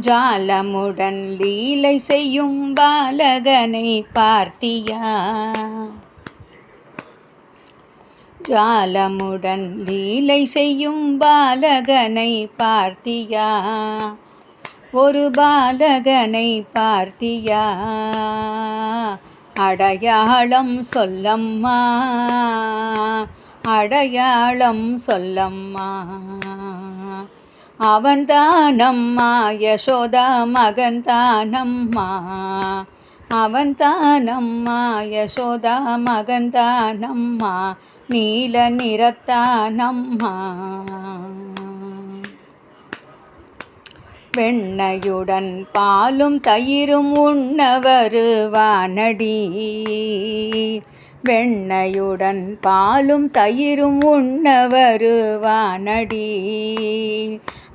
ஜாலமுடன் லீலை செய்யும் பாலகனை பார்த்தியா? ஜாலமுடன் லீலை செய்யும் பாலகனை பார்த்தியா? ஒரு பாலகனை பார்த்தியா? அடையாளம் சொல்லம்மா அடையாளம் சொல்லம்மா. அவன்தானம்மா யசோதா மகன்தானம்மா. அவன்தானம்மா யசோதா மகன்தானம்மா. நீல நிறத்தானம்மா. வெண்ணையுடன் பாலும் தயிரும் உண்ண வருவானடி வெண்ணையுடன் பாலும் தயிரும் உண்ண வருவானடி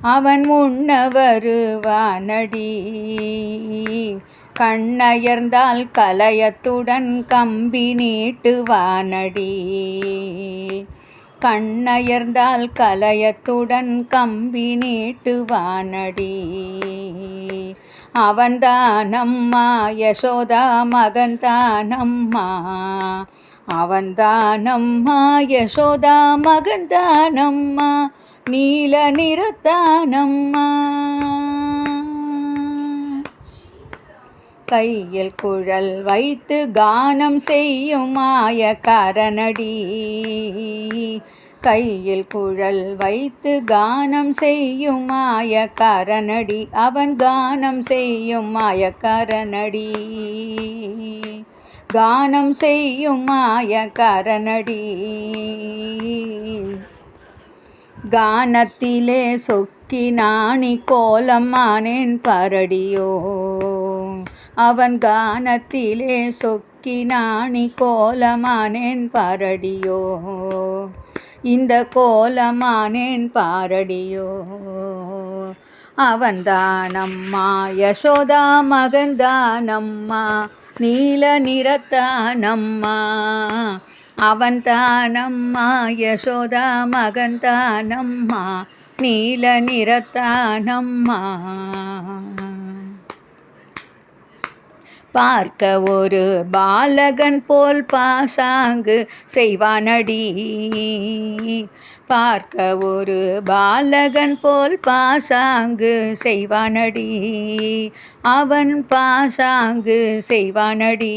அவன் உண்ண வருவானடி கண்ணயர்ந்தால் கலயத்துடன் கம்பி நீட்டுவானடி கண்ணயர்ந்தால் கலயத்துடன் கம்பி நீட்டுவானடி அவன்தானம்மா யசோதா மகன்தானம்மா அவன்தானம்மா யசோதா மகன்தானம்மா நீல நிறத்தானம்மா. கையில் குழல் வைத்து கானம் செய்யும் மாய கரணடி கையில் குழல் வைத்து கானம் செய்யும் மாய கரணடி அவன் கானம் செய்யும் மாய கரணடி கானம் செய்யும் மாய கரணடி கானத்திலே சொக்கி நாணி கோலம்மானேன் பரடியோ அவன் கானத்திலே சொக்கி நாணி கோலமானேன் பாரடியோ இந்த கோலமானேன் பாரடியோ அவன்தானம்மா யசோதா மகன்தானம்மா நீல நிறத்தானம்மா அவன்தானம்மா யசோதா மகன்தானம்மா நீல நிறத்தானம்மா. பார்க்க ஒரு பாலகன் போல் பாசாங்கு செய்வானடி. பார்க்க ஒரு பாலகன் போல் பாசாங்கு செய்வானடி. அவன் பாசாங்கு செய்வானடி.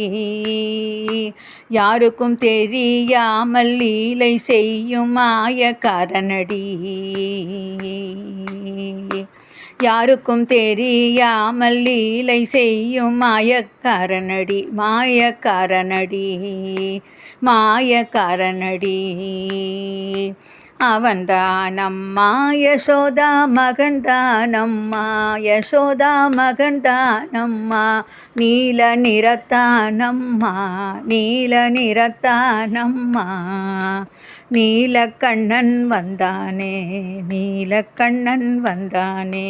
யாருக்கும் தெரியாமல் லீலை செய்யும் மாயக்காரனடி. யாருக்கும் தெரியாமல் லீலை செய்யும் மாயக்காரனடி மாயக்காரனடி மாயக்காரனடி. அவன்தானம்மா யசோதா மகன்தானம்மா யசோதா மகன்தானம்மா நீல நிறத்தானம்மா நீல நிறத்தானம்மா நீலக்கண்ணன் வந்தானே நீலக்கண்ணன் வந்தானே